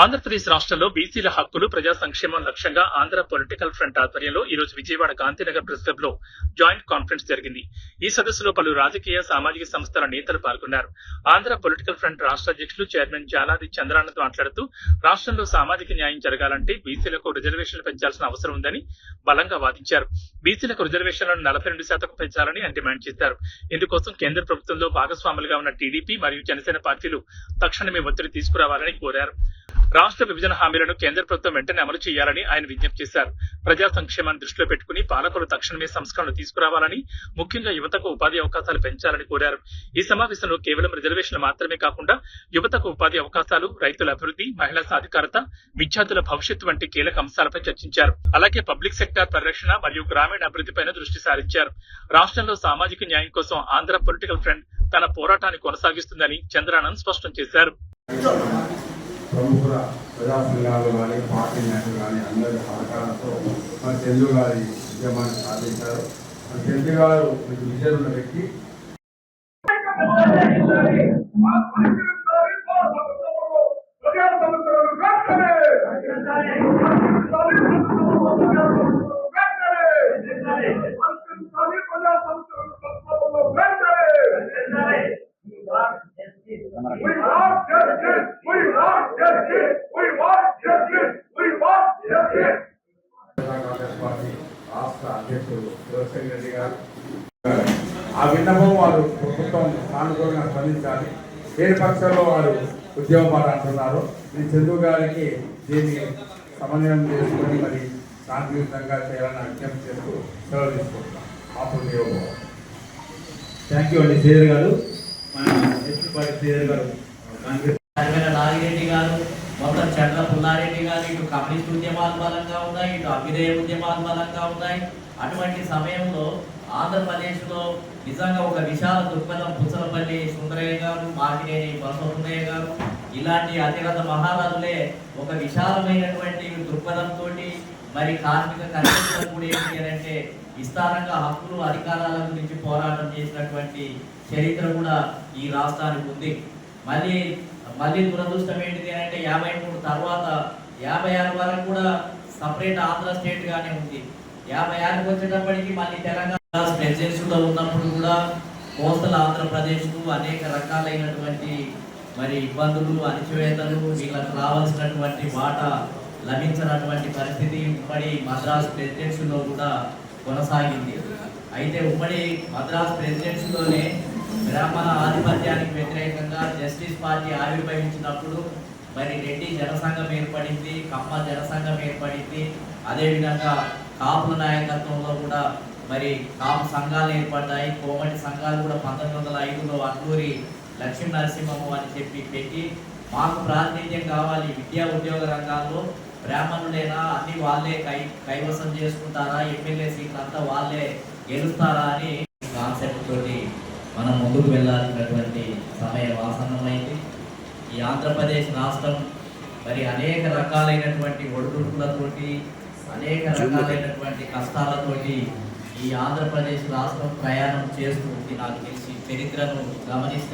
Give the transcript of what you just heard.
ఆంధ్రప్రదేశ్ రాష్ట్రంలో బీసీల హక్కులు ప్రజా సంక్షేమం లక్ష్యంగా ఆంధ్ర పొలిటికల్ ఫ్రంట్ ఆధ్వర్యంలో ఈ రోజు విజయవాడ గాంధీనగర్ ప్రెస్ క్లబ్లో జాయింట్ కాన్ఫరెన్స్ జరిగింది. ఈ సదస్సులో పలు రాజకీయ సామాజిక సంస్థల నేతలు పాల్గొన్నారు. ఆంధ్ర పొలిటికల్ ఫ్రంట్ రాష్ట్ర అధ్యక్షులు చైర్మన్ జాలాది చంద్రానంద్ మాట్లాడుతూ రాష్ట్రంలో సామాజిక న్యాయం జరగాలంటే బీసీలకు రిజర్వేషన్లు పెంచాల్సిన అవసరం ఉందని బలంగా వాదించారు. బీసీలకు రిజర్వేషన్లను నలభై రెండు శాతం పెంచాలని ఆయన డిమాండ్ చేశారు. ఇందుకోసం కేంద్ర ప్రభుత్వంలో భాగస్వాములుగా ఉన్న టీడీపీ మరియు జనసేన పార్టీలు తక్షణమే ఒత్తిడి తీసుకురావాలని కోరారు. రాష్ట్ర విభజన హామీలను కేంద్ర ప్రభుత్వం వెంటనే అమలు చేయాలని ఆయన విజ్ఞప్తి చేశారు. ప్రజా సంక్షేమాన్ని దృష్టిలో పెట్టుకుని పాలకులు తక్షణమే సంస్కరణలు తీసుకురావాలని ముఖ్యంగా యువతకు ఉపాధి అవకాశాలు పెంచాలని కోరారు. ఈ సమావేశంలో కేవలం రిజర్వేషన్లు మాత్రమే కాకుండా యువతకు ఉపాధి అవకాశాలు రైతుల అభివృద్ధి మహిళా సాధికారత విద్యార్థుల భవిష్యత్తు వంటి కీలక అంశాలపై చర్చించారు. అలాగే పబ్లిక్ సెక్టార్ పరిరక్షణ మరియు గ్రామీణ అభివృద్ధిపైన దృష్టి సారించారు. రాష్ట్రంలో సామాజిక న్యాయం కోసం ఆంధ్ర పొలిటికల్ ఫ్రంట్ తన పోరాటాన్ని కొనసాగిస్తుందని చంద్రానంద్ స్పష్టం చేశారు. ప్రముఖ ప్రజా సంఘాలు కానీ పార్టీ నేతలు కానీ అందరి సహకారంతో మన చంద్రు గారి ఉద్యమాన్ని సాధించారు. మన చంద్రు గారు మీకు విజయం వ్యక్తి. అధ్యక్షుడు శివసేన రెడ్డి గారు. ఆ విన్నపం వారు ప్రభుత్వం సానుకూలంగా స్పందించాలి. వేరే పక్షంలో వారు ఉద్యమం అంటున్నారు ఈ చంద్రు గారికి దీన్ని సమన్వయం చేసుకొని మరి శాంతియుతంగా చేయాలని విజ్ఞప్తి చేస్తూ సెలవు తీసుకుంటున్నాం. అప్పుడు థ్యాంక్ యూ అండి శ్రీధర్ గారు. మన ఎస్పీ పార్టీ శ్రీధర్ గారు కాంగ్రెస్. నాగిరెడ్డి గారు మొత్తం చంద్ర పుల్లారెడ్డి గారు ఇటు కమ్యూనిస్ట్ ఉద్యమాలు బలంగా ఉన్నాయి ఇటు అభ్యుదయ ఉద్యమాలు బలంగా ఉన్నాయి. అటువంటి సమయంలో ఆంధ్రప్రదేశ్లో నిజంగా ఒక విశాల దృక్పథం పుచ్చలపల్లి సుందరయ్య గారు మాకినేని బసవన్నయ్య గారు ఇలాంటి అతిరథ మహారాజులే ఒక విశాలమైనటువంటి దృక్పథంతో మరి కార్మిక కర్షకులకు కూడా ఏంటి అంటే విస్తారంగా హక్కులు అధికారాల గురించి పోరాటం చేసినటువంటి చరిత్ర కూడా ఈ రాష్ట్రానికి ఉంది. మళ్ళీ మళ్ళీ దురదృష్టం ఏంటిది అని అంటే యాభై మూడు తర్వాత యాభై ఆరు వరకు కూడా సపరేట్ ఆంధ్ర స్టేట్ గానే ఉంది. యాభై ఆరుకి వచ్చేటప్పటికి మళ్ళీ తెలంగాణ ప్రెసిడెన్సీలో ఉన్నప్పుడు కూడా కోస్తల ఆంధ్రప్రదేశ్ అనేక రకాలైనటువంటి మరి ఇబ్బందులు అణచివేతలు వీళ్ళకి రావాల్సినటువంటి వాటా లభించినటువంటి పరిస్థితి ఉమ్మడి మద్రాస్ ప్రెసిడెన్సీలో కూడా కొనసాగింది. అయితే ఉమ్మడి మద్రాస్ ప్రెసిడెన్సీలోనే గ్రామ ఆధిపత్యానికి వ్యతిరేకంగా జస్టిస్ పార్టీ ఆవిర్భవించినప్పుడు మరి రెడ్డి జనసంఘం ఏర్పడింది కమ్మ జనసంఘం ఏర్పడింది. అదేవిధంగా కాపుల నాయకత్వంలో కూడా మరి కాపు సంఘాలు ఏర్పడ్డాయి. కోమటి సంఘాలు కూడా పంతొమ్మిది వందల ఐదులో అల్లూరి లక్ష్మీ నరసింహము అని చెప్పి పెట్టి మాకు ప్రాతినిధ్యం కావాలి. విద్యా ఉద్యోగ రంగాల్లో బ్రాహ్మణులైనా? అన్ని వాళ్ళే కై కైవసం చేసుకుంటారా? ఎమ్మెల్యే సీట్లు అంతా వాళ్ళే గెలుస్తారా అని కాన్సెప్ట్ తోటి మనం ముందుకు వెళ్ళాల్సినటువంటి సమయం ఆసన్నమైంది ఈ ఆంధ్రప్రదేశ్ రాష్ట్రం. మరి అనేక రకాలైనటువంటి ఒడిదుడుకులతోటి అనేక రకాలైనటువంటి కష్టాలతోటి ఈ ఆంధ్రప్రదేశ్ రాష్ట్రం ప్రయాణం చేస్తుంది నాకు తెలిసి చరిత్రను గమనిస్తే